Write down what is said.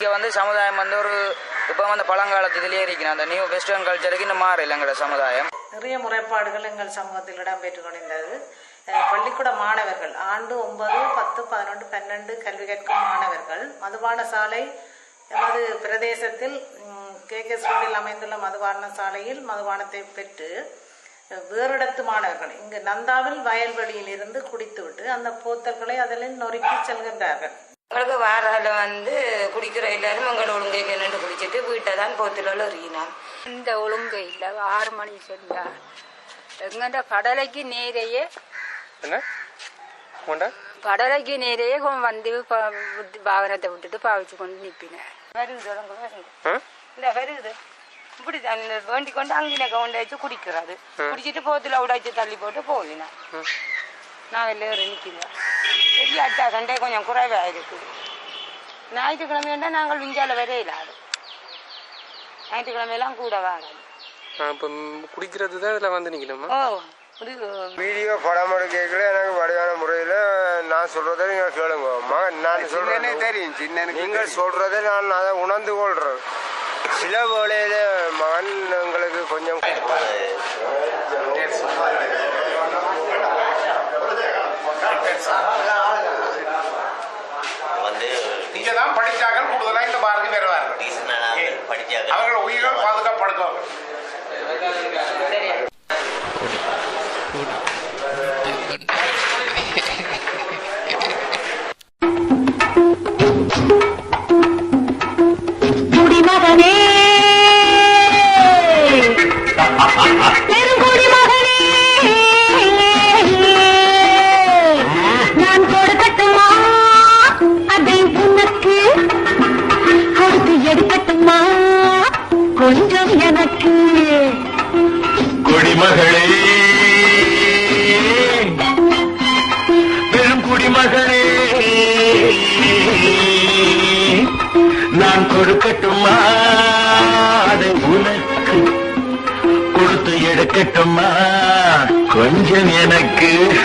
இங்கே வந்து சமுதாயம் வந்து ஒரு இப்போ வந்து பழங்காலத்து இதுலேயே இருக்கிற அந்த நியூ வெஸ்டர்ன் கல்ச்சருக்கு இன்னும் மாறல எங்களோட சமுதாயம். நிறைய முறைப்பாடுகள் எங்கள் சமூகத்தில் இடம்பெற்று கொண்டிருந்தது. பள்ளிக்கூட மாணவர்கள் ஆண்டு ஒன்பது பத்து பதினொன்று பன்னெண்டு கல்வி கற்கும் மாணவர்கள் மதுபான சாலை எமது பிரதேசத்தில் கே கே ரோடில் அமைந்துள்ள மதுபான சாலையில் மதுபானத்தை பெற்று வேறிடத்து மாணவர்கள் இங்கு நந்தாவில் வயல்வெளியில் இருந்து குடித்துவிட்டு அந்த போத்தல்களை அதில் நொறுக்கி செல்கின்றார்கள். எங்களுக்கு வாரால வந்து குடிக்கிற எல்லாரும் எங்களோட ஒழுங்கை நின்று குடிச்சிட்டு வீட்டை தான் போத்துல எறியினான் இந்த ஒழுங்கு இல்லை ஆறு மணி சொல்லியா எங்கட கடலைக்கு நேரையே கடலைக்கு நேரையே வந்து வாகனத்தை விட்டுட்டு பாவிச்சு கொண்டு நிப்பினேன் வருது ஆ? இந்த வருது. இப்படி வேண்டி கொண்டு அங்கே கொண்டு வச்சு குடிக்கிறது. குடிச்சிட்டு போத்துல உடைச்சு தள்ளி போட்டு போயினா. நான் வெளில நிற்கிறேன் அட்டா சண்டே கொஞ்சம் குறைவா இருக்குது ஞாயிற்றுக்கிழமை வேண்டாம் நாங்கள் விஞ்சால வரையில அது ஞாயிற்றுக்கிழமையெல்லாம் கூட வாங்க இப்போ குடிக்கிறது தான் இதில் வந்து நிற்கணுமா ஓ வீடியோ படம் எடுக்கல எனக்கு வடிவான முறையில் நான் சொல்றதை நீங்கள் கேளுங்க மகன் நான் சொல்றேன் தெரியும் சின்ன நீங்கள் சொல்றதை நான் அதை உணர்ந்து கொள்றேன் சில வேளையில மகன் எங்களுக்கு கொஞ்சம் வந்து நீங்க தான் படிச்சாக்கள் கூடுதலா இந்த டீசனாக படிச்சாங்க அவர்கள் உயிர்கள் பாதுகாப்படுத்துவார்கள் அம்மா கொஞ்சம் எனக்கு. குடிமகளே. பெரும் குடிமகளே. நான் கொடுக்கட்டுமா? அதை உனக்கு கொடுத்து எடுக்கட்டுமா? கொஞ்சம் எனக்கு.